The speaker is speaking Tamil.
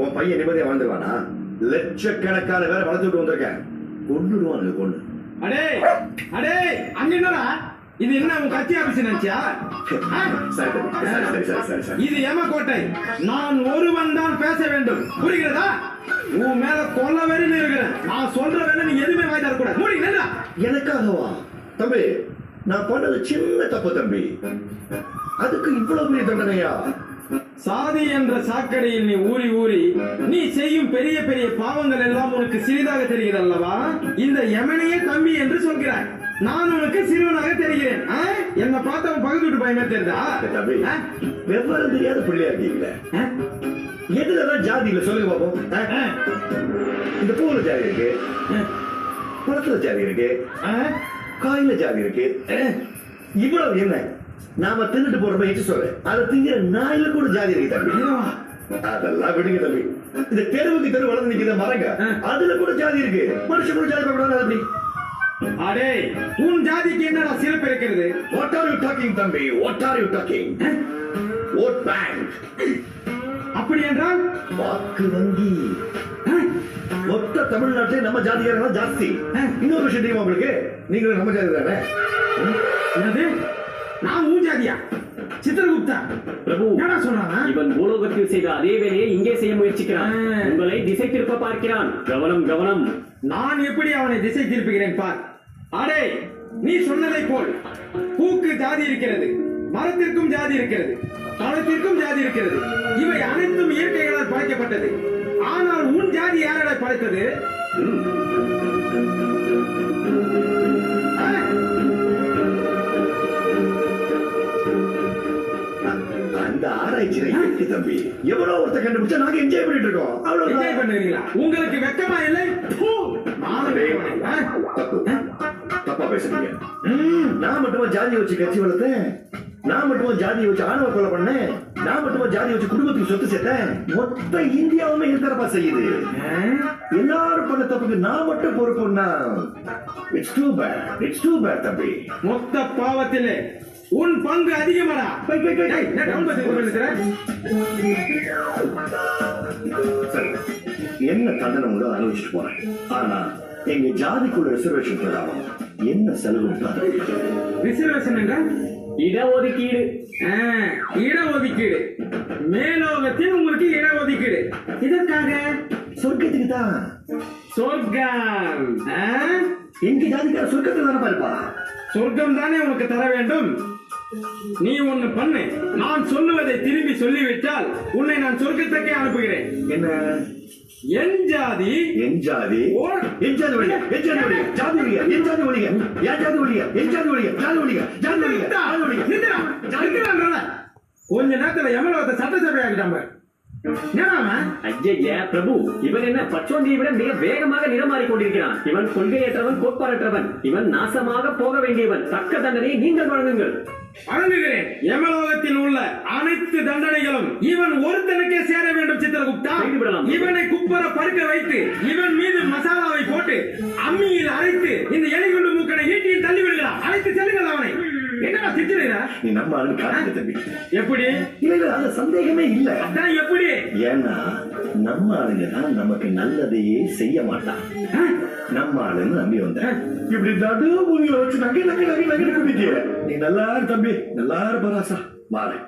உன் பையன் நிம்மதியா வாழ்ந்துருவானா? லட்சக்கணக்கான பேரை வளர்த்துட்டு வந்திருக்கேன். கொண்டுடுவானுங்க கொண்டு அடே அடே அங்க என்னடா? இது என்ன உன் கட்சி ஆபீஸ் நினைச்சியா இது எமக்கோட்டை நான் ஒருவன் தான் பேச வேண்டும். புரிகிறதா? உன் மேல கொல்ல வெறின்னு இருக்கிறேன். நான் சொல்ற வேலை நீ எதுவுமே வாய் தரக்கூடாது மூடி நில்லா எனக்காகவா? தம்பி நான் பண்ணது சின்ன தப்பு தம்பி. அதுக்கு இவ்வளவு பெரிய தண்டனையா? சாதி என்ற சாக்கடையில் நீ ஊறி ஊறி நீ செய்யும் பெரிய பெரிய பாவங்கள் எல்லாம் உனக்கு சிறிதாக தெரிகிறது அல்லவா? இந்த யமனையே தம்பி என்று சொல்கிறாய். நான் உனக்கு சிறுவனாக தெரிகிறேன்? என்னை பார்த்த உன் பகுதி விட்டு பயமே தெரியுதா? வெவ்வேறு தெரியாத பிள்ளையா இருக்கீங்களே? எதுலதான் ஜாதி இல்ல சொல்லுங்க பாப்போம்? இந்த பூவுல ஜாதி இருக்கு பழத்துல ஜாதி இருக்கு? காயில ஜாதி இருக்கு. இவ்வளவு என்ன? நாம தின்னுட்டு போறோம் எச்சு சொல்ல. அதை திங்கிற நாயில கூட ஜாதி இருக்கு தம்பி? அதெல்லாம் விடுங்க தம்பி. இந்த தெருவுக்கு தெரு வளர்ந்து நிக்கிற மரங்க. அதுல கூட ஜாதி இருக்கு. மனுஷன் கூட ஜாதி பார்க்கக்கூடாது அப்படி அடே உன் ஜாதிக்கு என்னடா சிறப்பு இருக்கிறது? வாட் ஆர் யூ டாக்கிங் தம்பி? What are you talking vote bank அப்படி என்றால்? வாக்கு வங்கி? மொத்த தமிழ்நாட்டிலே நம்ம ஜாதிகாரங்க ஜாஸ்தி. இன்னொரு விஷயம் தெரியுமா உங்களுக்கு? நீங்களும் நம்ம ஜாதி தானே? என்னது? நான் ஜாதியா சித்திரகுப்தா பிரபு என்னடா சொல்றானா இவன் பூலோகத்தில் செய்த அதே வேலையை இங்கே செய்ய முயற்சிக்கிறான். உங்களை திசை திருப்ப பார்க்கிறான். கவனம் கவனம். நான் எப்படி அவனை திசை திருப்புகிறேன் பார். அடே நீ சொன்னதை போல். பூக்கு ஜாதி இருக்கிறது. மரத்திற்கும் ஜாதி இருக்கிறது. பழத்திற்கும் ஜாதி இருக்கிறது. இவை அனைத்தும் இயற்கைகளால் படைக்கப்பட்டது. ஆனால் உன் ஜாதி யாரால படைத்தது? இருக்கு தம்பி. எவ்வளவு ஒருத்த கண்டுபிடிச்சா நாங்க என்ஜாய் பண்ணிட்டு இருக்கோம். என்ஜாய் அவ்வளவுதான் பண்ணுவீங்களா உங்களுக்கு வெக்கமா இல்லை? தப்பு. தப்பா பேசுறீங்க. நான் மட்டுமா ஜாதியை வச்சு கட்சி வளர்த்தேன்? நான் மட்டுமா ஜாதியை வச்சு ஆணவ கொலை பண்ணேன்? நான் மட்டுமா ஜாதியை வச்சு குடும்பத்துக்கு சொத்து சேர்த்தேன்? மொத்த இந்தியாவுமே இருக்கிறப்பா செய்யுது? எல்லாரும் பண்ண தப்புக்கு நான் மட்டும் பொறுப்புன்னா it's too bad it's too bad தம்பி. மொத்த பாவத்திலே உன் பங்கு அதிகமாடா. Bye, bye, bye, bye. டேய், என்ன டவுன் இருக்கிற சரி என்ன தண்டனை கூட அனுபவிச்சுட்டு போறேன்? ஆனா எங்க ஜாதிக்குள்ள ரிசர்வேஷன் பிரகாரம் என்ன செலவு ரிசர்வேஷன் என்றால் இடஒதுக்கீடு. ஆ, இடஒதுக்கீடு. மேலோகத்தில் உங்களுக்கு இடஒதுக்கீடு. இதற்காக? சொர்க்கத்துக்கு தான். சொர்க்கம். ஆ? எங்க ஜாதிக்கார சொர்க்கத்துல தானே இருப்பா சொர்க்கம் தானே உனக்கு தர வேண்டும்? நீ ஒண்ணு பண்ணு. நான் சொல்லுவதை திரும்பி சொல்லிவிட்டால் உன்னை நான் சொர்க்கத்துக்கே அனுப்புகிறேன். என்ன? என் ஜாதி என் ஜாதி? ஓ. என் ஜாதி வழியா என் ஜாதி வழியா ஜாதி வழியா என் ஜாதி வழியா என் ஜாதி வழியா என் ஜாதி வழியா ஜாதி வழியா ஜாதி வழியா நிறுத்தா, ஜாதி வழியா நிறுத்துடா, நிறுத்துடான்றல. கொஞ்ச நேரத்துல எமலோகத்தை சட்டசபை ஆகிட்டாங்க? ஐய பிரபு இவன் என்ன பச்சோந்தியை விட மிக வேகமாக நிறமாறிக் கொண்டிருக்கிறான். இவன் கொள்கையற்றவன் கோட்பாடற்றவன். இவன் நாசமாக போக வேண்டியவன். தக்க தண்டனையை நீங்கள் வழங்குங்கள். வணங்குகிறேன் யமலோகத்தில் உள்ள அனைத்து தண்டனைகளும் இவன் ஒருத்தனுக்கே சேர வேண்டும் சித்திரகுப்தா. இவனை குப்பர படுக்க வைத்து இவன் மீது நீ நம்ம காட்டுங்க தம்பி எப்படி இல்ல இல்ல அதுல சந்தேகமே இல்ல அதான் எப்படி ஏன்னா நம்ம ஆளுங்க தான் நமக்கு நல்லதையே செய்ய மாட்டான்? நம்ம ஆளுன்னு நம்பி வந்தேன் இப்படி நடு மூலிகளை வச்சு நகை நகை நகை நகை நீ நல்லா தம்பி நல்லா இரு பராசா வாரேன்